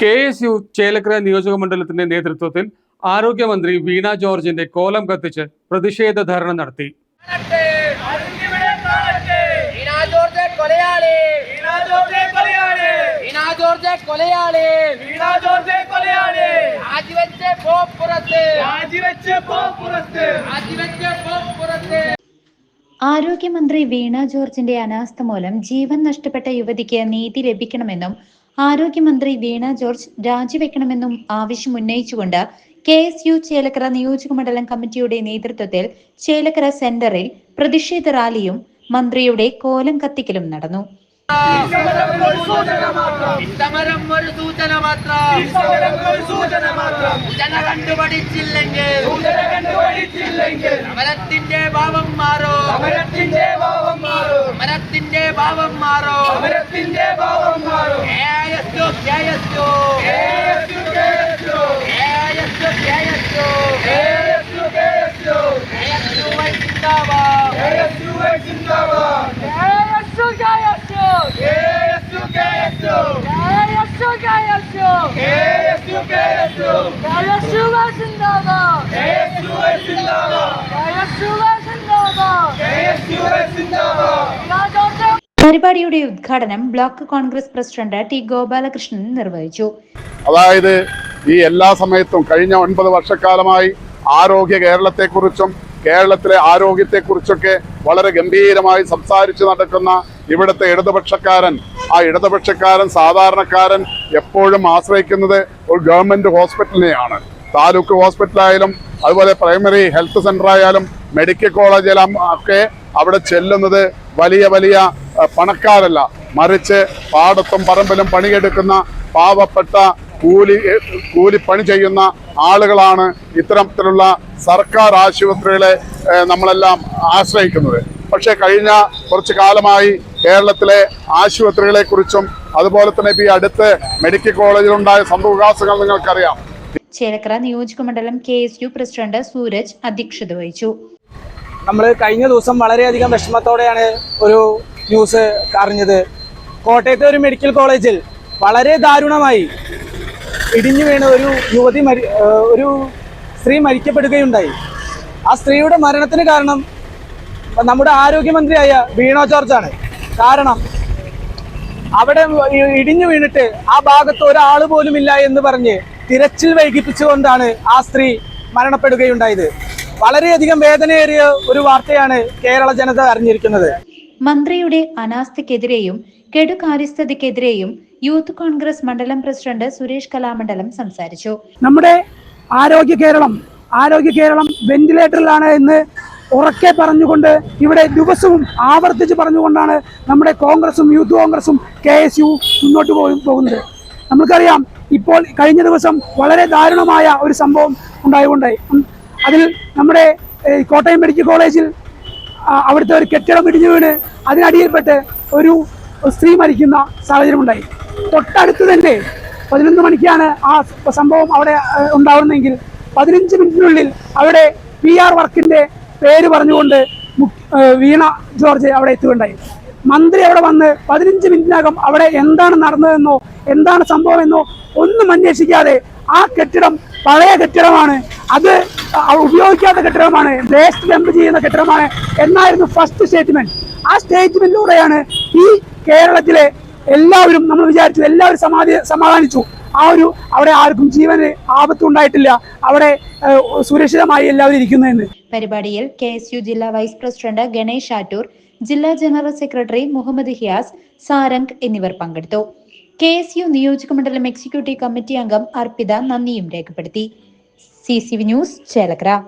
K S U Chelakkara നിയോജക മണ്ഡലത്തിന്റെ നേതൃത്വത്തിൽ ആരോഗ്യമന്ത്രി വീണ ജോർജിന്റെ കോലം കത്തിച്ച് പ്രതിഷേധ ധർണ നടത്തി. ആരോഗ്യമന്ത്രി വീണ ജോർജിന്റെ അനാസ്ഥ മൂലം ജീവൻ നഷ്ടപ്പെട്ട യുവതിക്ക് നീതി ലഭിക്കണമെന്നും ആരോഗ്യമന്ത്രി വീണ ജോർജ് രാജിവെക്കണമെന്നും ആവശ്യം ഉന്നയിച്ചുകൊണ്ട് കെ എസ് യു ചേലക്കര നിയോജകമണ്ഡലം കമ്മിറ്റിയുടെ നേതൃത്വത്തിൽ ചേലക്കര സെന്ററിൽ പ്രതിഷേധ റാലിയും മന്ത്രിയുടെ കോലം കത്തിക്കലും നടന്നു. സമരം ഒരു സൂചന മാത്രം. സൂചന മാത്രം സൂചന കണ്ടുപഠിച്ചില്ലെങ്കിൽ കണ്ടുപഠിച്ചില്ലെങ്കിൽ സമരത്തിന്റെ ഭാവം മാറോ. സമരത്തിന്റെ ഭാവം മാറോ. സമരത്തിന്റെ ഭാവം മാറോ. സമരത്തിന്റെ ഭാവം മാറോ. 예수가 신나봐 예수가 신나봐 പരിപാടിയുടെ ഉദ്ഘാടനം block Congress president T Gopalakrishnan നിർവഹിച്ചു. അതായത് ഈ എല്ലാ സമയത്തും കഴിഞ്ഞ ഒൻപത് വർഷക്കാലമായി ആരോഗ്യ കേരളത്തെക്കുറിച്ചും കേരളത്തിലെ ആരോഗ്യത്തെക്കുറിച്ചൊക്കെ വളരെ ഗംഭീരമായി സംസാരിച്ചു നടക്കുന്ന ഇവിടുത്തെ ഇടതുപക്ഷക്കാരൻ ആ ഇടതുപക്ഷക്കാരൻ സാധാരണക്കാരൻ എപ്പോഴും ആശ്രയിക്കുന്നത് ഒരു ഗവൺമെന്റ് ഹോസ്പിറ്റലിനെയാണ്. താലൂക്ക് ഹോസ്പിറ്റലായാലും അതുപോലെ പ്രൈമറി ഹെൽത്ത് സെന്റർ ആയാലും മെഡിക്കൽ കോളേജിലും ഒക്കെ അവിടെ ചെല്ലുന്നത് വലിയ വലിയ പണക്കാരല്ല. മറിച്ച് പാടത്തും പറമ്പിലും പണിയെടുക്കുന്ന പാവപ്പെട്ട കൂലി കൂലി കൂലിപ്പണി ചെയ്യുന്ന ആളുകളാണ് ഇത്തരത്തിലുള്ള സർക്കാർ ആശുപത്രികളെ നമ്മളെല്ലാം ആശ്രയിക്കുന്നത്. പക്ഷേ കഴിഞ്ഞ കുറച്ച് കാലമായി കേരളത്തിലെ ആശുപത്രികളെ കുറിച്ചും അതുപോലെ തന്നെ ഈ അടുത്ത് മെഡിക്കൽ കോളേജിലുണ്ടായ സംഭവവികാസങ്ങൾ നിങ്ങൾക്കറിയാം. ചേലക്കര നിയോജകമണ്ഡലം K S U president Sooraj അധ്യക്ഷത വഹിച്ചു. നമ്മൾ കഴിഞ്ഞ ദിവസം വളരെയധികം വിഷമത്തോടെയാണ് ഒരു ന്യൂസ് അറിഞ്ഞത്. കോട്ടയത്തെ ഒരു മെഡിക്കൽ കോളേജിൽ വളരെ ദാരുണമായി ഇടിഞ്ഞു വീണ ഒരു യുവതി മരി ഒരു സ്ത്രീ മരിക്കപ്പെടുകയുണ്ടായി. ആ സ്ത്രീയുടെ മരണത്തിന് കാരണം നമ്മുടെ ആരോഗ്യമന്ത്രിയായ വീണ ജോർജാണ്. കാരണം അവിടെ ഇടിഞ്ഞു വീണിട്ട് ആ ഭാഗത്ത് ഒരാൾ പോലുമില്ല എന്ന് പറഞ്ഞ് തിരച്ചിൽ വൈകിപ്പിച്ചുകൊണ്ടാണ് ആ സ്ത്രീ മരണപ്പെടുകയുണ്ടായത്. വളരെയധികം വേദനയേറിയ ഒരു വാർത്തയാണ് കേരള ജനത അറിഞ്ഞിരിക്കുന്നത്. മന്ത്രിയുടെ അനാസ്ഥയ്ക്കെതിരെയും കെടുകാര്യസ്ഥതയ്ക്കെതിരെയും യൂത്ത് കോൺഗ്രസ് മണ്ഡലം പ്രസിഡന്റ് സുരേഷ് കലാമണ്ഡലം സംസാരിച്ചു. നമ്മുടെ ആരോഗ്യ കേരളം ആരോഗ്യ കേരളം വെന്റിലേറ്ററിലാണ് എന്ന് ഉറക്കെ പറഞ്ഞുകൊണ്ട് ഇവിടെ ദിവസവും ആവർത്തിച്ച് പറഞ്ഞുകൊണ്ടാണ് നമ്മുടെ കോൺഗ്രസും യൂത്ത് കോൺഗ്രസും കെ എസ് യു മുന്നോട്ട് പോകു- പോകുന്നത്. നമുക്കറിയാം ഇപ്പോൾ കഴിഞ്ഞ ദിവസം വളരെ ദാരുണമായ ഒരു സംഭവം ഉണ്ടായതുകൊണ്ട് അതിൽ നമ്മുടെ കോട്ടയം മെഡിക്കൽ കോളേജിൽ അവിടുത്തെ ഒരു കെട്ടിടം ഇടിഞ്ഞു വീണ് അതിനടിയിൽപ്പെട്ട് ഒരു സ്ത്രീ മരിക്കുന്ന സാഹചര്യമുണ്ടായി. തൊട്ടടുത്ത് തന്നെ പതിനൊന്ന് മണിക്കാണ് ആ സംഭവം അവിടെ ഉണ്ടാവുന്നതെങ്കിൽ പതിനഞ്ച് മിനിറ്റിനുള്ളിൽ അവിടെ പി ആർ വർക്കിന്റെ പേര് പറഞ്ഞുകൊണ്ട് വീണ ജോർജ് അവിടെ എത്തുകയുണ്ടായി. മന്ത്രി അവിടെ വന്ന് പതിനഞ്ച് മിനിറ്റിനകം അവിടെ എന്താണ് നടന്നതെന്നോ എന്താണ് സംഭവമെന്നോ ഒന്നും അന്വേഷിക്കാതെ ആ കെട്ടിടം പഴയ കെട്ടിടമാണ്. അത് ഉപയോഗിക്കാത്ത കെട്ടിടമാണ്. വേസ്റ്റ് ഡംപ് ചെയ്യുന്ന കെട്ടിടമാണ് എന്നായിരുന്നു ഫസ്റ്റ് സ്റ്റേറ്റ്മെന്റ് ആ സ്റ്റേറ്റ്മെന്റിലൂടെയാണ് ഈ കേരളത്തിലെ എല്ലാവരും നമ്മൾ വിചാരിച്ചു എല്ലാവരും സമാധി സമാധാനിച്ചു. ആ ഒരു അവിടെ ആർക്കും ജീവന് ആപത്തുണ്ടായിട്ടില്ല അവിടെ സുരക്ഷിതമായി എല്ലാവരും ഇരിക്കുന്നതെന്ന് പരിപാടിയിൽ കെ എസ് യു ജില്ലാ വൈസ് പ്രസിഡന്റ് ഗണേഷ് ആറ്റൂർ ജില്ലാ ജനറൽ സെക്രട്ടറി മുഹമ്മദ് ഹിയാസ് സാരംഗ് എന്നിവർ പങ്കെടുത്തു. കെ എസ് യു നിയോജക മണ്ഡലം എക്സിക്യൂട്ടീവ് കമ്മിറ്റി അംഗം അർപ്പിത നന്ദിയും രേഖപ്പെടുത്തി. C C V news Chelakkara.